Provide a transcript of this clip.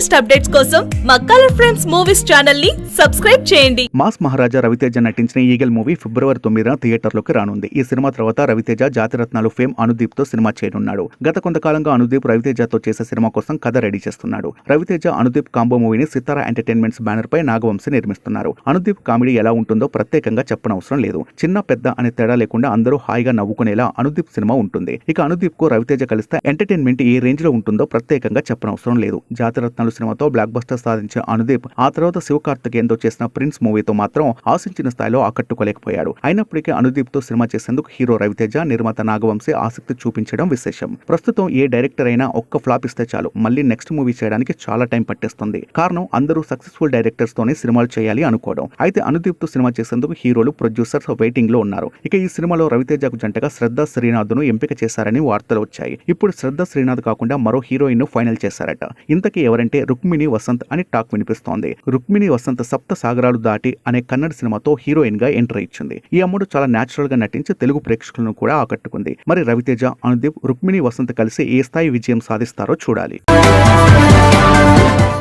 Latest updates కోసం మా colour friends movies ఛానల్ని సబ్స్క్రైబ్ చేయండి. మాస్ మహారాజా రవితేజ నటించిన ఈగల్ మూవీ ఫిబ్రవరి తొమ్మిదిన థియేటర్లోకి రానుంది. ఈ సినిమా తర్వాత రవితేజ జాతిరత్నాలు ఫేమ్ అనుదీప్తో సినిమా చేయనున్నాడు. గత కొంతకాలంగా అనుదీప్ రవితేజతో చేసే సినిమా కోసం కథ రెడీ చేస్తున్నాడు. రవితేజ అనుదీప్ కాంబో మూవీని సితారా ఎంటర్టైన్మెంట్స్ బ్యానర్ పై నాగవంశి నిర్మిస్తున్నారు. అనుదీప్ కామెడీ ఎలా ఉంటుందో ప్రత్యేకంగా చెప్పనవసరం లేదు. చిన్న పెద్ద అనే తేడా లేకుండా అందరూ హాయిగా నవ్వుకునేలా అనుదీప్ సినిమా ఉంటుంది. ఇక అనుదీప్కు రవితేజ కలిస్తే ఎంటర్టైన్మెంట్ ఏ రేంజ్లో ఉంటుందో ప్రత్యేకంగా చెప్పనవసరం లేదు. జాతిరత్నాలు సినిమాతో బ్లాక్ బస్టర్ సాధించిన అనుదీప్ ఆ తర్వాత శివకార్తికేయంతో చేసిన ప్రిన్స్ మూవీతో మాత్రం ఆశించిన స్థాయిలో ఆకట్టుకోలేకపోయాడు. అయినప్పటికీ అనుదీప్తో సినిమా చేసేందుకు హీరో రవితేజ నిర్మాత నాగవంశీ ఆసక్తి చూపించడం విశేషం. ప్రస్తుతం ఏ డైరెక్టర్ అయినా ఒక్క ఫ్లాప్ ఇస్తే చాలు. మళ్ళీ నెక్స్ట్ మూవీ చేయడానికి చాలా టైం పట్టేస్తుంది. కారణం అందరూ సక్సెస్ఫుల్ డైరెక్టర్స్ తోనే సినిమాలు చేయాలి అనుకోవడం. అయితే అనుదీప్తో సినిమా చేసేందుకు హీరోలు ప్రొడ్యూసర్స్ వెయిటింగ్లో ఉన్నారు. ఇక ఈ సినిమాలో రవితేజకు జంటగా శ్రద్ధ శ్రీనాథ్ను ఎంపిక చేశారని వార్తలు వచ్చాయి. ఇప్పుడు శ్రద్ధ శ్రీనాథ్ కాకుండా మరో హీరోయిన్ను ఫైనల్ చేశారట. ఇంతకీ ఎవరంటే రుక్మిణి వసంత్ అని టాక్ వినిపిస్తోంది. రుక్మిణి వసంత్ సప్త సాగరాలు దాటి అనే కన్నడ సినిమాతో హీరోయిన్గా ఎంటర్ ఇచ్చింది. ఈ అమ్మడు చాలా నేచురల్గా నటించి తెలుగు ప్రేక్షకులను కూడా ఆకట్టుకుంది. మరి రవితేజ అనుదీప్ రుక్మిణి వసంత్ కలిసి ఏ స్థాయి విజయం సాధిస్తారో చూడాలి.